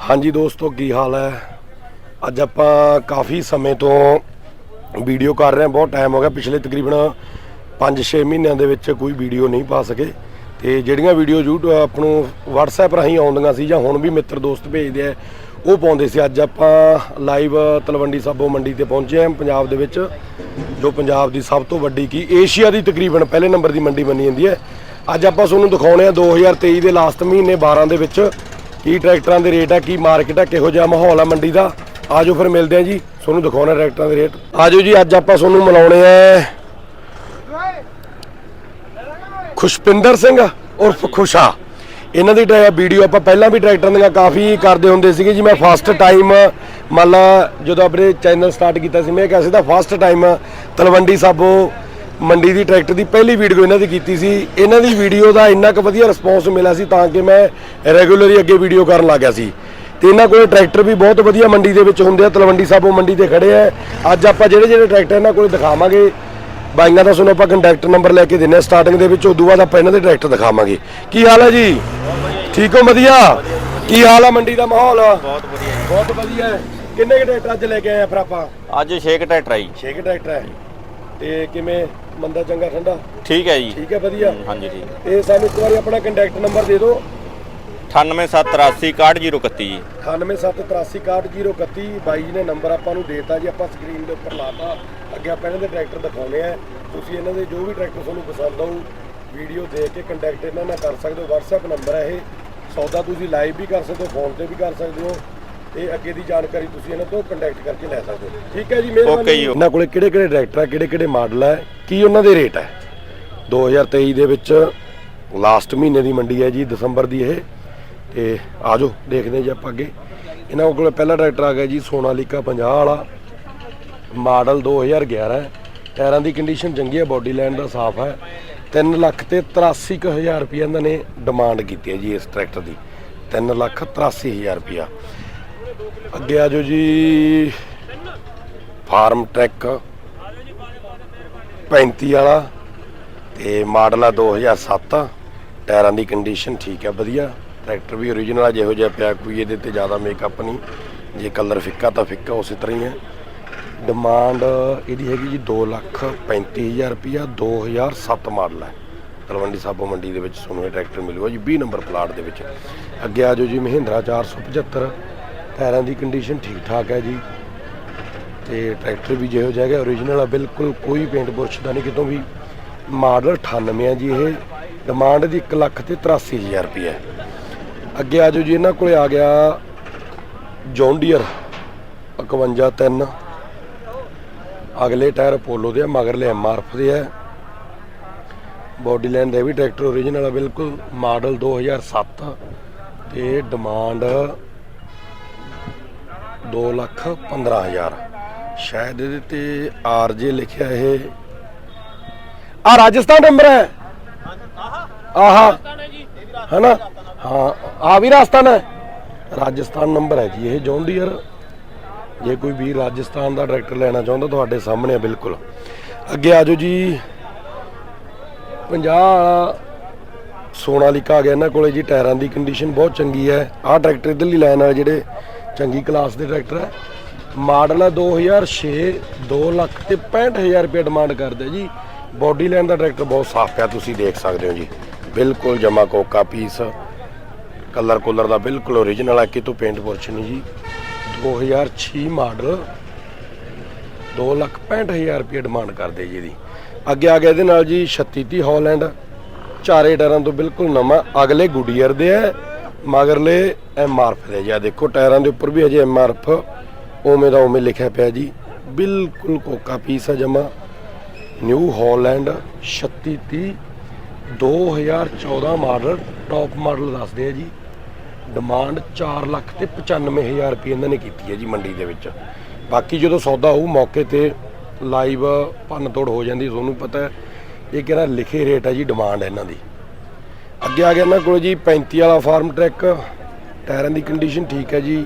ਹਾਂਜੀ ਦੋਸਤੋ, ਕੀ ਹਾਲ ਹੈ? ਅੱਜ ਆਪਾਂ ਕਾਫੀ ਸਮੇਂ ਤੋਂ ਵੀਡੀਓ ਕਰ ਰਹੇ ਹਾਂ। ਬਹੁਤ ਟਾਈਮ ਹੋ ਗਿਆ। ਪਿਛਲੇ ਤਕਰੀਬਨ 5-6 ਮਹੀਨਿਆਂ ਦੇ ਵਿੱਚ ਕੋਈ ਵੀਡੀਓ ਨਹੀਂ ਪਾ ਸਕੇ। ਤੇ ਜਿਹੜੀਆਂ ਵੀਡੀਓ YouTube ਆਪ ਨੂੰ WhatsApp ਰਾਹੀਂ ਆਉਂਦੀਆਂ ਸੀ ਜਾਂ ਹੁਣ ਵੀ ਮਿੱਤਰ ਦੋਸਤ ਭੇਜਦੇ ਆ, ਉਹ ਪਾਉਂਦੇ ਸੀ। ਅੱਜ ਆਪਾਂ ਲਾਈਵ ਤਲਵੰਡੀ ਸਾਬੋ ਮੰਡੀ ਤੇ ਪਹੁੰਚੇ ਹਾਂ ਪੰਜਾਬ ਦੇ ਵਿੱਚ, ਜੋ ਪੰਜਾਬ ਦੀ ਸਭ ਤੋਂ ਵੱਡੀ ਕੀ ਏਸ਼ੀਆ ਦੀ ਤਕਰੀਬਨ ਪਹਿਲੇ ਨੰਬਰ ਦੀ ਮੰਡੀ ਮੰਨੀ ਜਾਂਦੀ ਹੈ। ਅੱਜ ਆਪਾਂ ਤੁਹਾਨੂੰ ਦਿਖਾਉਣੇ ਆ 2023 ਦੇ ਲਾਸਟ ਮਹੀਨੇ 12 ਦੇ ਵਿੱਚ ਕੀ ਟਰੈਕਟਰਾਂ ਦੇ ਰੇਟ ਆ, ਕੀ ਮਾਰਕੀਟ ਆ, ਕਿਹੋ ਜਿਹਾ ਮਾਹੌਲ ਆ ਮੰਡੀ ਦਾ? ਆਜੋ ਫਿਰ ਮਿਲਦੇ ਆ ਜੀ, ਤੁਹਾਨੂੰ ਦਿਖਾਉਣਾ ਟਰੈਕਟਰਾਂ ਦੇ ਰੇਟ। ਆਜੋ ਜੀ, ਅੱਜ ਆਪਾਂ ਤੁਹਾਨੂੰ ਮਿਲਾਉਣੇ ਆ ਖੁਸ਼ਪਿੰਦਰ ਸਿੰਘ ਉਰਫ ਖੁਸ਼ਾ। ਇਹਨਾਂ ਦੀ ਟਰੈ- ਵੀਡੀਓ ਆਪਾਂ ਪਹਿਲਾਂ ਵੀ ਟਰੈਕਟਰਾਂ ਦੀਆਂ ਕਾਫੀ ਕਰਦੇ ਹੁੰਦੇ ਸੀਗੇ ਜੀ, ਮੈਂ ਫਸਟ ਟਾਈਮ ਮੰਨ ਲਾ ਜਦੋਂ ਆਪਣੇ ਚੈਨਲ ਸਟਾਰਟ ਕੀਤਾ ਸੀ, ਮੈਂ ਕਿਹਾ ਸੀ ਦਾ ਫਸਟ ਟਾਈਮ ਤਲਵੰਡੀ ਸਾਬੋ ਮੰਡੀ ਦੀ ਟਰੈਕਟਰ ਦੀ ਪਹਿਲੀ ਵੀਡੀਓ ਇਹਨਾਂ ਦੀ ਕੀਤੀ ਸੀ। ਇਹਨਾਂ ਦੀ ਵੀਡੀਓ ਦਾ ਇੰਨਾ ਕੁ ਵਧੀਆ ਰਿਸਪੌਂਸ ਮਿਲਿਆ ਸੀ ਤਾਂ ਕਿ ਮੈਂ ਰੈਗੂਲਰਲੀ ਅੱਗੇ ਵੀਡੀਓ ਕਰਨ ਲੱਗ ਗਿਆ ਸੀ। ਤੇ ਇਹਨਾਂ ਕੋਲੇ ਟਰੈਕਟਰ ਵੀ ਬਹੁਤ ਵਧੀਆ ਮੰਡੀ ਦੇ ਵਿੱਚ ਹੁੰਦੇ ਆ। ਤਲਵੰਡੀ ਸਾਬੋ ਮੰਡੀ ਤੇ ਖੜੇ ਆ। ਅੱਜ ਆਪਾਂ ਜਿਹੜੇ ਜਿਹੜੇ ਟਰੈਕਟਰ ਇਹਨਾਂ ਕੋਲੇ ਦਿਖਾਵਾਂਗੇ ਬਾਈਆਂ ਦਾ ਤੁਹਾਨੂੰ ਆਪਾਂ ਕੰਟੈਕਟ ਨੰਬਰ ਲੈ ਕੇ ਦਿੰਨੇ ਆ ਸਟਾਰਟਿੰਗ ਦੇ ਵਿੱਚ ਉਦੋਂ ਬਾਅਦ ਆਪਾਂ ਇਹਨਾਂ ਦੇ ਟਰੈਕਟਰ ਦਿਖਾਵਾਂਗੇ। ਕੀ ਹਾਲ ਹੈ ਜੀ? ਠੀਕ ਹੋ ਵਧੀਆ? ਕੀ ਹਾਲ ਆ ਮੰਡੀ ਦਾ ਮਾਹੌਲ? ਬਹੁਤ ਵਧੀਆ ਬਹੁਤ ਵਧੀਆ। ਕਿੰਨੇ ਕੁ ਟਰੈਕਟਰ ਅੱਜ ਲੈ ਕੇ ਆਏ ਆ ਫਿਰ ਆਪਾਂ? ਅੱਜ 6 ਟਰੈਕਟਰ ਆਈ 6 ਟਰੈਕਟਰ ਹੈ ਤੇ ਕਿਵੇਂ ਮੰਦਾ ਚੰਗਾ ਠੰਡਾ? ਠੀਕ ਹੈ ਜੀ। ਠੀਕ ਹੈ ਵਧੀਆ। ਹਾਂਜੀ ਠੀਕ। ਤੇ ਸਾਨੂੰ ਇੱਕ ਵਾਰੀ ਆਪਣਾ ਕੰਟੈਕਟ ਨੰਬਰ ਦੇ ਦਿਓ। 9878861031 ਜੀ। 9873861031 ਬਾਈ ਜੀ ਨੇ ਨੰਬਰ ਆਪਾਂ ਨੂੰ ਦੇਤਾ ਜੀ ਆਪਾਂ ਸਕਰੀਨ ਦੇ ਉੱਪਰ ਲਾਤਾ। ਅੱਗੇ ਆਪਾਂ ਇਹਨਾਂ ਦੇ ਟਰੈਕਟਰ ਦਿਖਾਉਣੇ ਆ। ਤੁਸੀਂ ਇਹਨਾਂ ਦੇ ਜੋ ਵੀ ਟਰੈਕਟਰ ਤੁਹਾਨੂੰ ਪਸੰਦ ਆਊ ਵੀਡੀਓ ਦੇਖ ਕੇ ਕੰਟੈਕਟ ਇਹਨਾਂ ਨਾਲ ਕਰ ਸਕਦੇ ਹੋ। WhatsApp ਨੰਬਰ ਹੈ ਇਹ। ਸੌਦਾ ਤੁਸੀਂ ਲਾਈਵ ਵੀ ਕਰ ਸਕਦੇ ਹੋ ਫੋਨ ਤੇ ਵੀ ਕਰ ਸਕਦੇ ਹੋ। ਤੇ ਅੱਗੇ ਦੀ ਜਾਣਕਾਰੀ ਤੁਸੀਂ ਇਹਨਾਂ ਤੋਂ ਕੰਟੈਕਟ ਕਰਕੇ ਲੈ ਸਕਦੇ ਹੋ। ਠੀਕ ਹੈ ਜੀ ਮਿਹਰਬਾਨੀ। Okay ਜੀ। ਇਹਨਾਂ ਕੋਲੇ ਕਿਹੜੇ ਕਿਹੜੇ ਟਰੈਕਟਰ ਆ ਕਿਹੜੇ ਕਿਹੜੇ ਮਾਡਲ ਹੈ ਕੀ ਉਹਨਾਂ ਦੇ ਰੇਟ ਹੈ 2023 ਦੇ ਵਿੱਚ ਲਾਸਟ ਮਹੀਨੇ ਦੀ ਮੰਡੀ ਹੈ ਜੀ ਦਸੰਬਰ ਦੀ ਇਹ। ਤੇ ਆਜੋ ਦੇਖਦੇ ਹਾਂ ਜੀ ਆਪਾਂ ਅੱਗੇ। ਇਹਨਾਂ ਕੋਲ ਪਹਿਲਾ ਟਰੈਕਟਰ ਆ ਗਿਆ ਜੀ ਸੋਨਾਲੀਕਾ 50 ਵਾਲਾ। ਮਾਡਲ 2011 ਹੈ। ਟਾਇਰਾਂ ਦੀ ਕੰਡੀਸ਼ਨ ਚੰਗੀ ਹੈ ਬਾਡੀ ਲਾਈਨ ਦਾ ਸਾਫ਼ ਹੈ। 3 ਲੱਖ ਤੇ 83 ਕੁ ਹਜ਼ਾਰ ਰੁਪਏ ਇਹਨਾਂ ਨੇ ਡਿਮਾਂਡ ਕੀਤੀ ਹੈ ਜੀ ਇਸ ਟਰੈਕਟਰ ਦੀ। 3 ਲੱਖ 83 ਹਜ਼ਾਰ ਰੁਪਇਆ ਅੱਗੇ ਆ ਜਾਓ ਜੀ। ਫਾਰਮ ਟਰੈਕ 35 ਵਾਲਾ ਤੇ ਮਾਡਲ ਆ 2007 ਟਾਇਰਾਂ ਦੀ ਕੰਡੀਸ਼ਨ ਠੀਕ ਹੈ ਵਧੀਆ। ਟਰੈਕਟਰ ਵੀ ਓਰੀਜਨਲ ਆ, ਜਿਹੋ ਜਿਹਾ ਪਿਆ ਕੋਈ ਇਹਦੇ ਤੇ ਜ਼ਿਆਦਾ ਮੇਕਅਪ ਨਹੀਂ। ਜੇ ਕਲਰ ਫਿੱਕਾ ਤਾਂ ਫਿੱਕਾ, ਉਸੇ ਤਰ੍ਹਾਂ ਹੀ ਹੈ ਡਿਮਾਂਡ ਇਹਦੀ ਹੈਗੀ ਜੀ 2 ਲੱਖ 35000 ਰੁਪਿਆ 2007 ਮਾਡਲ ਹੈ ਤਲਵੰਡੀ ਸਾਬੋ ਮੰਡੀ ਦੇ ਵਿੱਚ ਤੁਹਾਨੂੰ ਇਹ ਟਰੈਕਟਰ ਮਿਲੂਗਾ ਜੀ 20 ਨੰਬਰ ਪਲਾਟ ਦੇ ਵਿੱਚ। ਅੱਗੇ ਆ ਜਾਓ ਜੀ ਮਹਿੰਦਰਾ 475 ਟਾਇਰਾਂ ਦੀ ਕੰਡੀਸ਼ਨ ਠੀਕ ਠਾਕ ਹੈ ਜੀ। ਤੇ ਟਰੈਕਟਰ ਵੀ ਜਿਹੋ ਜਿਹਾ ਹੈਗਾ ਓਰੀਜਨਲ ਆ, ਬਿਲਕੁਲ ਕੋਈ ਪੇਂਟ ਬੁਰਸ਼ ਦਾ ਨਹੀਂ, ਕਿਤੋਂ ਵੀ ਮਾਡਲ 98 ਆ ਜੀ ਇਹ। ਡਿਮਾਂਡ ਦੀ 1 ਲੱਖ ਤੇ 83000 ਰੁਪਏ ਅੱਗੇ ਆ ਜਾਓ ਜੀ, ਇਹਨਾਂ ਕੋਲੇ ਆ ਗਿਆ ਜੌਨ ਡੀਅਰ 51 3 ਅਗਲੇ ਟਾਇਰ ਪੋਲੋ ਦੇ ਆ ਮਗਰਲੇ ਐਮਆਰਐਫ ਦੇ ਆ। ਬੋਡੀ ਲਾਈਨ ਦੇ ਵੀ ਟਰੈਕਟਰ ਓਰੀਜਨਲ ਆ, ਬਿਲਕੁਲ ਮਾਡਲ 2007 ਤੇ ਡਿਮਾਂਡ 2 ਲੱਖ 15000 ਸ਼ਾਇਦ ਇਹਦੇ ਤੇ ਆਰਜੇ ਲਿਖਿਆ ਇਹ। ਆ ਰਾਜਸਥਾਨ ਨੰਬਰ ਹੈ। ਆਹਾ। ਹੈਨਾ? ਹਾਂ ਆ ਵੀ ਰਾਜਸਥਾਨ ਹੈ। ਰਾਜਸਥਾਨ ਨੰਬਰ ਹੈ ਜੀ, ਇਹ ਜੌਨ ਡੀਅਰ ਜੇ ਕੋਈ ਵੀ ਰਾਜਸਥਾਨ ਦਾ ਟਰੈਕਟਰ ਲੈਣਾ ਚਾਹੁੰਦਾ ਤੁਹਾਡੇ ਸਾਹਮਣੇ ਹੈ ਬਿਲਕੁਲ। ਅੱਗੇ ਆਜੋ ਜੀ। 50 ਵਾਲਾ ਸੋਨਾਲੀਕਾ ਆ ਗਿਆ ਇਹਨਾਂ ਕੋਲੇ ਜੀ, ਟਾਇਰਾਂ ਦੀ ਕੰਡੀਸ਼ਨ ਬਹੁਤ ਚੰਗੀ ਹੈ। ਆਹ ਟਰੈਕਟਰ ਇਧਰਲੀ ਲਾਈਨ ਵਾਲੇ ਜਿਹੜੇ ਚੰਗੀ ਕਲਾਸ ਦੇ ਟਰੈਕਟਰ ਹੈ। ਮਾਡਲ ਹੈ 2006 2 ਲੱਖ ਤੇ 65000 ਰੁਪਏ ਡਿਮਾਂਡ ਕਰਦੇ ਜੀ। ਬਾਡੀ ਲਾਈਨ ਦਾ ਟਰੈਕਟਰ ਬਹੁਤ ਸਾਫ਼ ਪਿਆ ਤੁਸੀਂ ਦੇਖ ਸਕਦੇ ਹੋ ਜੀ। ਬਿਲਕੁਲ ਜਮਾ ਕੋਕਾ ਪੀਸ ਕਲਰ ਕੁਲਰ ਦਾ ਬਿਲਕੁਲ ਓਰੀਜਨਲ ਹੈ, ਕਿਤੋਂ ਪੇਂਟ ਪੁਰਸ਼ ਨਹੀਂ ਜੀ। 2006 ਮਾਡਲ 2 ਲੱਖ 65000 ਰੁਪਏ ਡਿਮਾਂਡ ਕਰਦੇ ਜੀ ਇਹਦੀ। ਅੱਗੇ ਆ ਗਿਆ ਇਹਦੇ ਨਾਲ ਜੀ 3630 ਹਾਲੈਂਡ ਚਾਰੇ ਡਰਾਂ ਤੋਂ ਬਿਲਕੁਲ ਨਵਾਂ। ਅਗਲੇ ਗੁਡੀਅਰ ਦੇ ਹੈ। ਮਗਰਲੇ ਐਮਆਰਐਫ ਦੇ। ਜੀ ਆਹ ਦੇਖੋ, ਟਾਇਰਾਂ ਦੇ ਉੱਪਰ ਵੀ ਅਜੇ ਐਮਆਰਐਫ ਉਵੇਂ ਦਾ ਉਵੇਂ ਲਿਖਿਆ ਪਿਆ ਜੀ। ਬਿਲਕੁਲ ਕੋਕਾ ਪੀਸ ਆ ਜਮਾ। New Holland 3630 2014 model, top model ਦੱਸਦੇ ਆ ਜੀ। ਡਿਮਾਂਡ 4 ਲੱਖ ਤੇ 95000 ਰੁਪਏ ਇਹਨਾਂ ਨੇ ਕੀਤੀ ਹੈ ਜੀ ਮੰਡੀ ਦੇ ਵਿੱਚ। ਬਾਕੀ ਜਦੋਂ ਸੌਦਾ ਹੋਊ, ਮੌਕੇ ਤੇ ਲਾਈਵ ਭੰਨ ਤੋੜ ਹੋ ਜਾਂਦੀ, ਤੁਹਾਨੂੰ ਪਤਾ ਇਹ ਕਿਹੜਾ ਲਿਖੇ ਰੇਟ ਹੈ ਜੀ, ਡਿਮਾਂਡ ਇਹਨਾਂ ਦੀ। ਅੱਗੇ ਆ ਗਿਆ ਇਹਨਾਂ ਕੋਲ ਜੀ 35 ਵਾਲਾ ਫਾਰਮ ਟਰੈਕ। ਟਾਇਰਾਂ ਦੀ ਕੰਡੀਸ਼ਨ ਠੀਕ ਹੈ ਜੀ।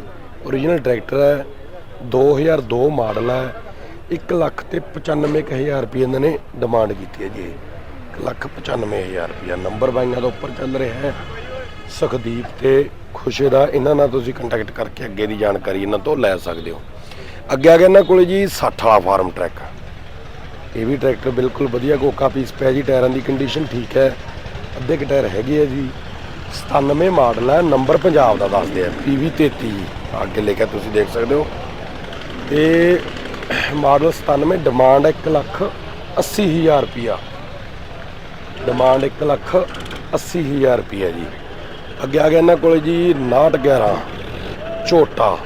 ਓਰੀਜਨਲ ਟਰੈਕਟਰ ਹੈ। 2002 ਮਾਡਲ ਹੈ। 1 ਲੱਖ ਤੇ 95000 ਰੁਪਏ ਇਹਨਾਂ ਨੇ ਡਿਮਾਂਡ ਕੀਤੀ ਹੈ ਜੀ। 1 ਲੱਖ 95000 ਰੁਪਏ ਨੰਬਰ ਬਾਈਆਂ ਦਾ ਉੱਪਰ ਚੱਲ ਰਿਹਾ ਹੈ। ਸੁਖਦੀਪ ਤੇ ਖੁਸ਼ੇ ਦਾ ਇਹਨਾਂ ਨਾਲ ਤੁਸੀਂ ਕੰਟੈਕਟ ਕਰਕੇ ਅੱਗੇ ਦੀ ਜਾਣਕਾਰੀ ਇਹਨਾਂ ਤੋਂ ਲੈ ਸਕਦੇ ਹੋ। ਅੱਗੇ ਆ ਗਿਆ ਇਹਨਾਂ ਕੋਲੇ ਜੀ 60 ਵਾਲਾ ਫਾਰਮ ਟਰੈਕ। ਇਹ ਵੀ ਟਰੈਕਟਰ ਬਿਲਕੁਲ ਵਧੀਆ ਕੋਕਾ ਪੀਸ ਪਿਆ ਜੀ। ਟਾਇਰਾਂ ਦੀ ਕੰਡੀਸ਼ਨ ਠੀਕ ਹੈ। ਅੱਧੇ ਕੁ ਟਾਇਰ ਹੈਗੇ ਆ ਜੀ। 97 ਮਾਡਲ ਹੈ ਨੰਬਰ ਪੰਜਾਬ ਦਾ ਦੱਸਦੇ ਆ PV 33 ਅੱਗੇ ਲਿਖਿਆ ਤੁਸੀਂ ਦੇਖ ਸਕਦੇ ਹੋ। ਤੇ ਮਾਡਲ 97 ਡਿਮਾਂਡ 1 ਲੱਖ 80 ਹਜ਼ਾਰ ਰੁਪਿਆ ਡਿਮਾਂਡ 1 ਲੱਖ 80 ਹਜ਼ਾਰ ਰੁਪਿਆ ਜੀ। ਅੱਗੇ ਆ ਗਿਆ ਇਹਨਾਂ ਕੋਲੇ ਜੀ 911 ਝੋਟਾ।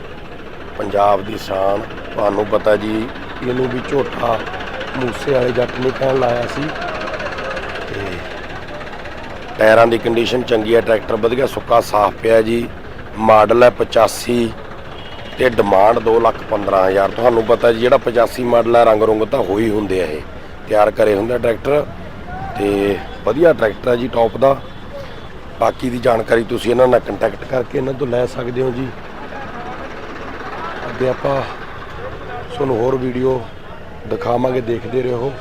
ਪੰਜਾਬ ਦੀ ਸ਼ਾਨ, ਤੁਹਾਨੂੰ ਪਤਾ ਜੀ, ਇਹਨੂੰ ਵੀ ਝੋਟਾ ਮੂਸੇ ਵਾਲੇ ਜੱਟ ਨੇ ਕਹਿਣ ਲਾਇਆ ਸੀ। ਤੇ ਟਾਇਰਾਂ ਦੀ ਕੰਡੀਸ਼ਨ ਚੰਗੀ ਹੈ, ਟਰੈਕਟਰ ਵਧੀਆ, ਸੁੱਕਾ, ਸਾਫ਼ ਪਿਆ ਜੀ। ਮਾਡਲ ਹੈ 85 ਤੇ ਡਿਮਾਂਡ 215000 ਤੁਹਾਨੂੰ ਪਤਾ ਜੀ, ਜਿਹੜਾ 85 ਮਾਡਲ ਹੈ, ਰੰਗ ਰੁੰਗ ਤਾਂ ਹੋਈ ਹੁੰਦੇ ਆ ਇਹ। ਤਿਆਰ ਕਰੇ ਹੁੰਦੇ ਟਰੈਕਟਰ ਤੇ ਵਧੀਆ ਟਰੈਕਟਰ ਹੈ ਜੀ ਟੌਪ ਦਾ। ਬਾਕੀ ਦੀ ਜਾਣਕਾਰੀ ਤੁਸੀਂ ਇਹਨਾਂ ਨਾਲ ਕੰਟੈਕਟ ਕਰਕੇ ਇਹਨਾਂ ਤੋਂ ਲੈ ਸਕਦੇ ਹੋ ਜੀ। ਅੱਗੇ ਆਪਾਂ ਤੁਹਾਨੂੰ ਹੋਰ ਵੀਡੀਓ ਦਿਖਾਵਾਂਗੇ, ਦੇਖਦੇ ਰਹੋ।